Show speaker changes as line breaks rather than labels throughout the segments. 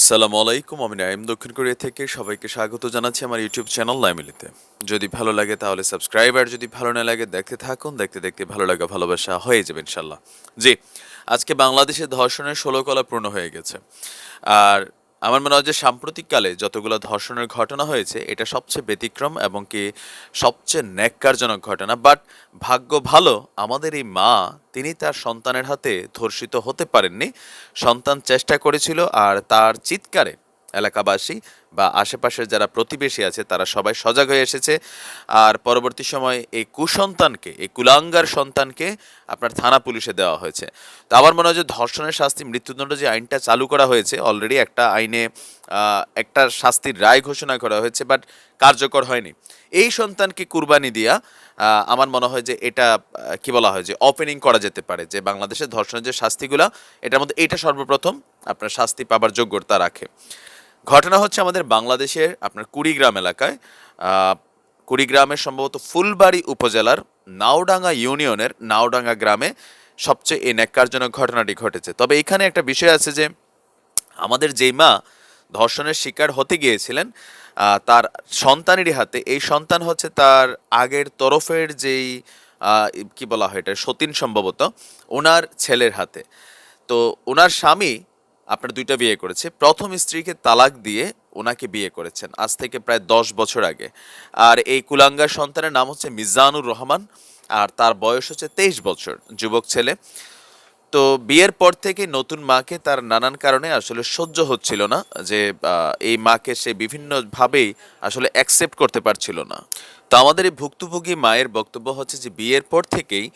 আসসালামু আলাইকুম, আমি নাইম দক্ষিণ কোরিয়া থেকে সবাইকে স্বাগত জানাচ্ছি আমার ইউটিউব চ্যানেল লাইমিলিতে। যদি ভালো লাগে তাহলে সাবস্ক্রাইব, আর যদি ভালো না লাগে দেখতে থাকুন, দেখতে দেখতে ভালো লাগা, ভালোবাসা হয়ে যাবে ইনশাল্লাহ জি, আজকে বাংলাদেশে ধর্ষণের ষোলো কলা পূর্ণ হয়ে গেছে। আর আমার মনে হয় যে সাম্প্রতিককালে যতগুলো ধর্ষণের ঘটনা হয়েছে, এটা সবচেয়ে ব্যতিক্রম এবং কি সবচেয়ে ন্যাক্কারজনক ঘটনা। বাট ভাগ্য ভালো, আমাদের এই মা, তিনি তার সন্তানের হাতে ধর্ষিত হতে পারেননি। সন্তান চেষ্টা করেছিল আর তার চিৎকারে এলাকাবাসী বা আশেপাশের যারা প্রতিবেশী আছে, তারা সবাই সজাগ হয়ে এসেছে। আর পরবর্তী সময় এই কুসন্তানকে, এই কুলাঙ্গার সন্তানকে আপনার থানা পুলিশে দেওয়া হয়েছে। তো আমার মনে হয় যে ধর্ষণের শাস্তি, মৃত্যুদণ্ড যে আইনটা চালু করা হয়েছে অলরেডি একটা আইনে একটা শাস্তির রায় ঘোষণা করা হয়েছে বাট কার্যকর হয়নি। এই সন্তানকে কুরবানি দিয়া আমার মনে হয় যে এটা কি বলা হয় যে ওপেনিং করা যেতে পারে যে বাংলাদেশের ধর্ষণের যে শাস্তিগুলা, এটার মধ্যে এটা সর্বপ্রথম আপনার শাস্তি পাবার যোগ্যতা রাখে। ঘটনা হচ্ছে আমাদের বাংলাদেশের আপনার কুড়িগ্রাম এলাকায়। কুড়িগ্রামের সম্ভবত ফুলবাড়ি উপজেলার নাওডাঙ্গা ইউনিয়নের নাওডাঙ্গা গ্রামে সবচেয়ে এই ন্যাক্কারজনক ঘটনাটি ঘটেছে। তবে এখানে একটা বিষয় আছে যে, আমাদের যেই মা ধর্ষণের শিকার হতে গিয়েছিলেন তার সন্তানেরই হাতে। এই সন্তান হচ্ছে তার আগের তরফের যেই কি বলা হয় এটা? সতীন সম্ভবত, ওনার ছেলের হাতে। তো ওনার স্বামী আপনার দুইটা বিয়ে করেছে। প্রথম স্ত্রীকে তালাক দিয়ে ওনাকে বিয়ে করেছেন, আজ থেকে প্রায় দশ বছর আগে। আর এই কুলাঙ্গার সন্তানের নাম হচ্ছে মিজানুর রহমান, আর তার বয়স হচ্ছে তেইশ বছর, যুবক ছেলে। তো বিয়ের পর থেকে নতুন মাকে তার নানান কারণে আসলে সহ্য হচ্ছিল না, যে এই মাকে সে বিভিন্নভাবেই আসলে অ্যাকসেপ্ট করতে পারছিল না। তো আমাদের এই ভুক্তভোগী মায়ের বক্তব্য হচ্ছে যে বিয়ের পর থেকেই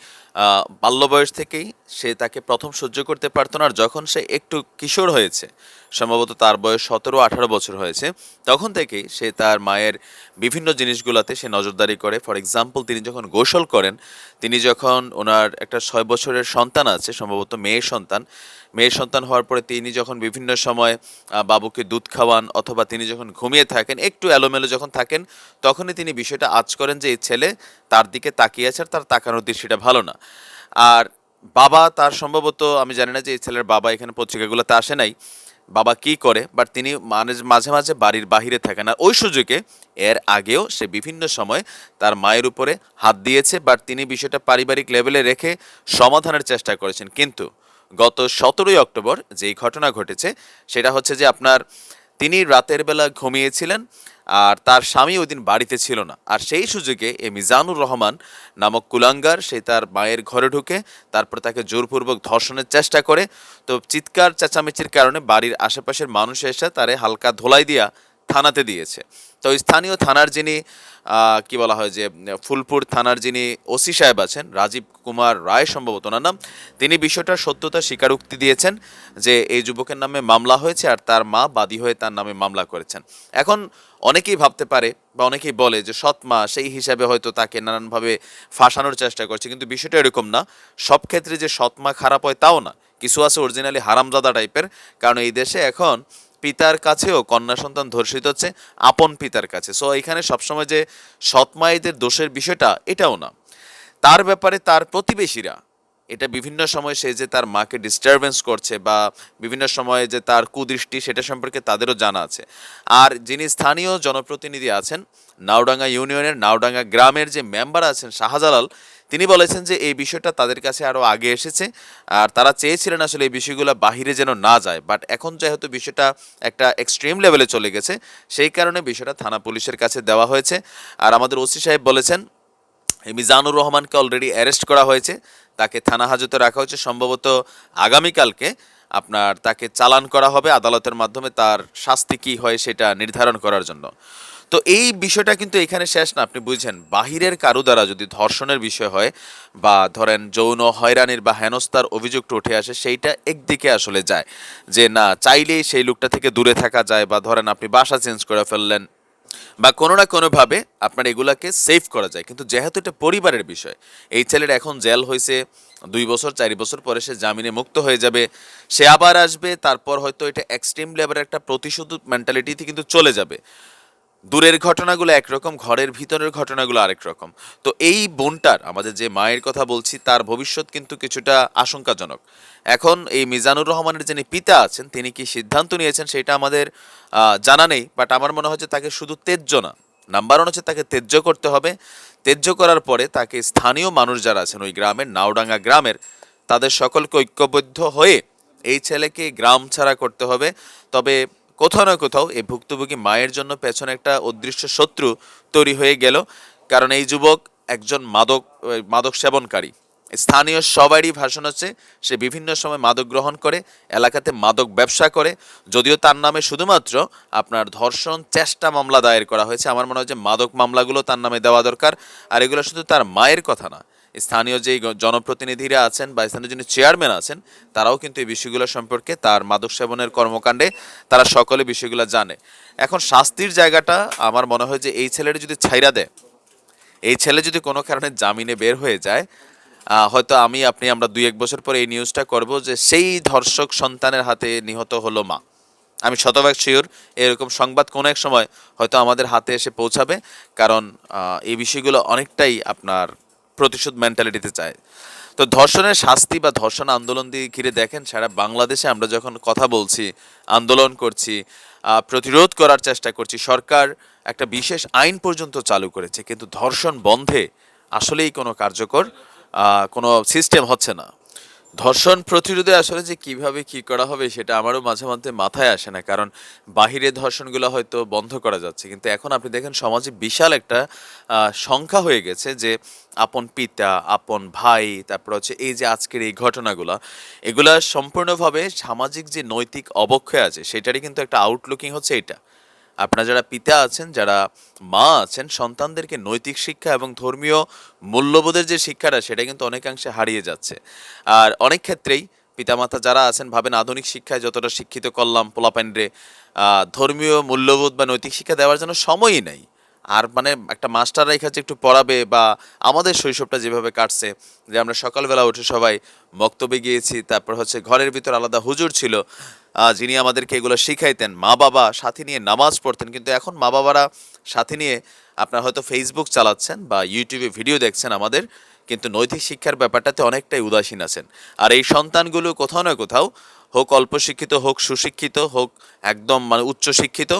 বাল্য বয়স থেকেই সে তাকে প্রথম সহ্য করতে পারতো না। আর যখন সে একটু কিশোর হয়েছে, সম্ভবত তার বয়স সতেরো, আঠারো বছর হয়েছে, তখন থেকেই সে তার মায়ের বিভিন্ন জিনিসগুলোতে সে নজরদারি করে। ফর এক্সাম্পল, তিনি যখন গোসল করেন, তিনি যখন ওনার একটা ছয় বছরের সন্তান আছে, সম্ভবত মেয়ের সন্তান মেয়ের সন্তান হওয়ার পরে তিনি যখন বিভিন্ন সময় বাবুকে দুধ খাওয়ান অথবা তিনি যখন ঘুমিয়ে থাকেন, একটু এলোমেলো যখন থাকেন, তখনই তিনি বিষয়টা আজ করেন যে এই ছেলে তার দিকে তাকিয়ে আছে আর তার তাকানোর দৃশ্যটা ভালো না। আর বাবা তার সম্ভবত, আমি জানি না যে এই ছেলের বাবা এখানে পত্রিকাগুলোতে আসে নাই, বাবা কি করে বাট তিনি মানে- মাঝে মাঝে বাড়ির বাহিরে থাকেন। আর ওই সুযোগে এর আগেও সে বিভিন্ন সময় তার মায়ের উপরে হাত দিয়েছে বাট তিনি বিষয়টা পারিবারিক লেভেলে রেখে সমাধানের চেষ্টা করেছেন। কিন্তু গত সতেরোই অক্টোবর যেই ঘটনা ঘটেছে, সেটা হচ্ছে যে আপনার তিনি রাতের বেলা ঘুমিয়েছিলেন আর তার স্বামী ওই দিন বাড়িতে ছিল না। আর সেই সুযোগে এ মিজানুর রহমান নামক কুলাঙ্গার, সে তার মায়ের ঘরে ঢুকে তারপর তাকে জোরপূর্বক ধর্ষণের চেষ্টা করে। তো চিৎকার, চেঁচামেচির কারণে বাড়ির আশেপাশের মানুষ এসে তারে হালকা ধোলাই দিয়া থানাতে দিয়েছে। তো স্থানীয় থানার যিনি কি বলা হয় যে, ফুলপুর থানার যিনি ওসি সাহেব আছেন, রাজীব কুমার রায় সম্ভবত ওনার নাম, তিনি বিষয়টার সত্যতা স্বীকারোক্তি দিয়েছেন যে এই যুবকের নামে মামলা হয়েছে আর তার মা বাদী হয়ে তার নামে মামলা করেছেন। এখন অনেকেই ভাবতে পারে বা অনেকেই বলে যে সৎ মা সেই হিসাবে হয়তো তাকে নানানভাবে ফাঁসানোর চেষ্টা করছে, কিন্তু বিষয়টা এরকম না। সব ক্ষেত্রে যে সৎ মা খারাপ হয় তাও না। কিছু আছে অরিজিনালি হারামজাদা টাইপের কারণ এই দেশে এখন পিতার কাছেও কন্যা সন্তান ধর্ষিত হচ্ছে, আপন পিতার কাছে। সো এখানে সবসময় যে সৎমায়েদের দোষের বিষয়টা, এটাও না। তার ব্যাপারে তার প্রতিবেশীরা, এটা বিভিন্ন সময় সে যে তার মাকে ডিস্টারবেন্স করছে বা বিভিন্ন সময়ে যে তার কুদৃষ্টি, সেটা সম্পর্কে তাদেরও জানা আছে। আর যিনি স্থানীয় জনপ্রতিনিধি আছেন, নাওডাঙ্গা ইউনিয়নের নাওডাঙ্গা গ্রামের যে মেম্বার আছেন শাহজালাল তিনি বলেছেন যে এই বিষয়টা তাদের কাছে আরও আগে এসেছে, আর তারা চেয়েছিলেন আসলে এই বিষয়গুলো বাহিরে যেন না যায়। বাট এখন যেহেতু বিষয়টা একটা এক্সট্রিম লেভেলে চলে গেছে, সেই কারণে বিষয়টা থানা পুলিশের কাছে দেওয়া হয়েছে। আর আমাদের ওসি সাহেব বলেছেন মিজানুর রহমানকে অলরেডি অ্যারেস্ট করা হয়েছে, তাকে থানা হাজতে রাখা হয়েছে। সম্ভবত আগামীকালকে আপনার তাকে চালান করা হবে, আদালতের মাধ্যমে তার শাস্তি কী হয় সেটা নির্ধারণ করার জন্য। তো এই বিষয়টা কিন্তু এখানে শেষ না, আপনি বুঝছেন। বাহিরের কারও দ্বারা যদি ধর্ষণের বিষয় হয় বা ধরেন যৌন হয়রানির বা হেনস্তার অভিযোগটা উঠে আসে, সেইটা একদিকে আসলে যায়। যে না, চাইলেই সেই লোকটা থেকে দূরে থাকা যায় বা ধরেন আপনি বাসা চেঞ্জ করে ফেললেন বা কোনো না কোনোভাবে আপনার এগুলাকে সেভ করা যায়। কিন্তু যেহেতু এটা পরিবারের বিষয়, এই ছেলের এখন জেল হয়েছে দুই বছর, চারি বছর পরে সে জামিনে মুক্ত হয়ে যাবে। সে আবার আসবে, তারপর হয়তো এটা এক্সট্রিম লেভেলের একটা প্রতিশোধ মেন্টালিটিতে কিন্তু চলে যাবে। দূরের ঘটনাগুলো একরকম, ঘরের ভিতরের ঘটনাগুলো আরেক রকম। তো এই বোনটার, আমাদের যে মায়ের কথা বলছি, তার ভবিষ্যৎ কিন্তু কিছুটা আশঙ্কাজনক। এখন এই মিজানুর রহমানের যিনি পিতা আছেন, তিনি কি সিদ্ধান্ত নিয়েছেন সেটা আমাদের জানা নেই, বাট আমার মনে হয় যে তাকে শুধু তেজ্য না, নাম্বার ওয়ান হচ্ছে তাকে তেজ্য করতে হবে। তেজ্য করার পরে তাকে স্থানীয় মানুষ যারা আছেন ওই গ্রামের, নাওডাঙ্গা গ্রামের, তাদের সকলকে ঐক্যবদ্ধ হয়ে এই ছেলেকে গ্রাম ছাড়া করতে হবে। তবে কোথাও না কোথাও এই ভুক্তভোগী মায়ের জন্য পেছনে একটা অদৃশ্য শত্রু তৈরি হয়ে গেল। কারণ এই যুবক একজন মাদক মাদক সেবনকারী। স্থানীয় সবারই ভাষণ হচ্ছে, সে বিভিন্ন সময় মাদক গ্রহণ করে, এলাকাতে মাদক ব্যবসা করে। যদিও তার নামে শুধুমাত্র আপনার ধর্ষণ চেষ্টা মামলা দায়ের করা হয়েছে। আমার মনে হয় যে মাদক মামলাগুলো তার নামে দেওয়া দরকার। আর এগুলো শুধু তার মায়ের কথা না স্থানীয় যেই জনপ্রতিনিধিরা আছেন বা স্থানীয় যিনি চেয়ারম্যান আছেন, তারাও কিন্তু এই বিষয়গুলো সম্পর্কে তার মাদক সেবনের কর্মকাণ্ডে তারা সকলে বিষয়গুলো জানে। এখন শাস্তির জায়গাটা আমার মনে হয় যে এই ছেলেটা যদি ছাইরা দেয়, এই ছেলে যদি কোনো কারণে জামিনে বের হয়ে যায় হয়তো আমি, আপনি, আমরা দুই এক বছর পরে এই নিউজটা করব যে সেই ধর্ষক সন্তানের হাতে নিহত হলো মা। আমি শতভাগ শিওর এরকম সংবাদ কোনো এক সময় হয়তো আমাদের হাতে এসে পৌঁছাবে, কারণ এই বিষয়গুলো অনেকটাই আপনার প্রতিশোধ মেন্টালিটিতে চায়। তো ধর্ষণের শাস্তি বা ধর্ষণ আন্দোলন দিয়ে ঘিরে দেখেন সারা বাংলাদেশে আমরা যখন কথা বলছি, আন্দোলন করছি প্রতিরোধ করার চেষ্টা করছি, সরকার একটা বিশেষ আইন পর্যন্ত চালু করেছে, কিন্তু ধর্ষণ বন্ধে আসলেই কোনো কার্যকর কোনো সিস্টেম হচ্ছে না। ধর্ষণ প্রতিরোধে আসলে যে কীভাবে কি করা হবে সেটা আমারও মাঝে মধ্যে মাথায় আসে না, কারণ বাহিরে ধর্ষণগুলো হয়তো বন্ধ করা যাচ্ছে। কিন্তু এখন আপনি দেখেন সমাজে বিশাল একটা সংখ্যা হয়ে গেছে যে আপন পিতা, আপন ভাই, তারপর হচ্ছে এই যে আজকের এই ঘটনাগুলো, এগুলা সম্পূর্ণভাবে সামাজিক যে নৈতিক অবক্ষয় আছে, সেটারই কিন্তু একটা আউটলুকিং হচ্ছে এটা। আপনারা যারা পিতা আছেন, যারা মা আছেন, সন্তানদেরকে নৈতিক শিক্ষা এবং ধর্মীয় মূল্যবোধের যে শিক্ষাটা, সেটা কিন্তু অনেকাংশে হারিয়ে যাচ্ছে। আর অনেক ক্ষেত্রেই পিতামাতা যারা আছেন, ভাবেন আধুনিক শিক্ষায় যতটা শিক্ষিত করলাম পোলাপ্যান্ডে ধর্মীয় মূল্যবোধ বা নৈতিক শিক্ষা দেওয়ার জন্য সময়ই নেই। আর মানে একটা মাস্টার রেখা যে একটু পড়াবে বা আমাদের শৈশবটা যেভাবে কাটছে, যে আমরা সকালবেলা উঠে সবাই বক্তব্যে গিয়েছি, তারপর হচ্ছে ঘরের ভিতর আলাদা হুজুর ছিল যিনি আমাদেরকে এগুলো শিখাইতেন। মা বাবা সাথে নিয়ে নামাজ পড়তেন, কিন্তু এখন মা বাবারা সাথে নিয়ে আপনার হয়তো ফেসবুক চালাচ্ছেন বা ইউটিউবে ভিডিও দেখছেন আমাদের, কিন্তু নৈতিক শিক্ষার ব্যাপারটাতে অনেকটাই উদাসীন আছেন। আর এই সন্তানগুলো কোথাও না কোথাও হোক অল্প শিক্ষিত হোক সুশিক্ষিত হোক, একদম মানে উচ্চ শিক্ষিত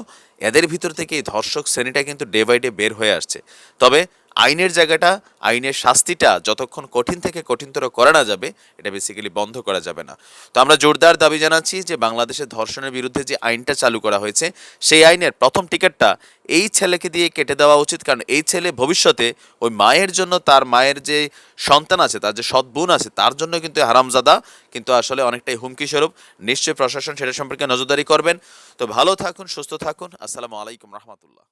এদের ভিতর থেকে এই ধর্ষক শ্রেণীটা কিন্তু ডে বাই ডে বের হয়ে আসছে। তবে আইনের জায়গাটা, আইনের শাস্তিটা যতক্ষণ কঠিন থেকে কঠিনতর করা না যাবে, এটা বেসিক্যালি বন্ধ করা যাবে না। তো আমরা জোরদার দাবি জানাচ্ছি যে বাংলাদেশে ধর্ষণের বিরুদ্ধে যে আইনটা চালু করা হয়েছে, সেই আইনের প্রথম টিকিটটা এই ছেলেকে দিয়ে কেটে দেওয়া উচিত, কারণ এই ছেলে ভবিষ্যতে ওই মায়ের জন্য তার মায়ের যে সন্তান আছে, তার যে সৎ বোন আছে, তার জন্য কিন্তু হারামজাদা, কিন্তু আসলে অনেকটাই হুমকি স্বরূপ। নিশ্চয়ই প্রশাসন সেটা সম্পর্কে নজরদারি করবেন। তো ভালো থাকুন, সুস্থ থাকুন। আসসালামু আলাইকুম রহমতুল্লাহ।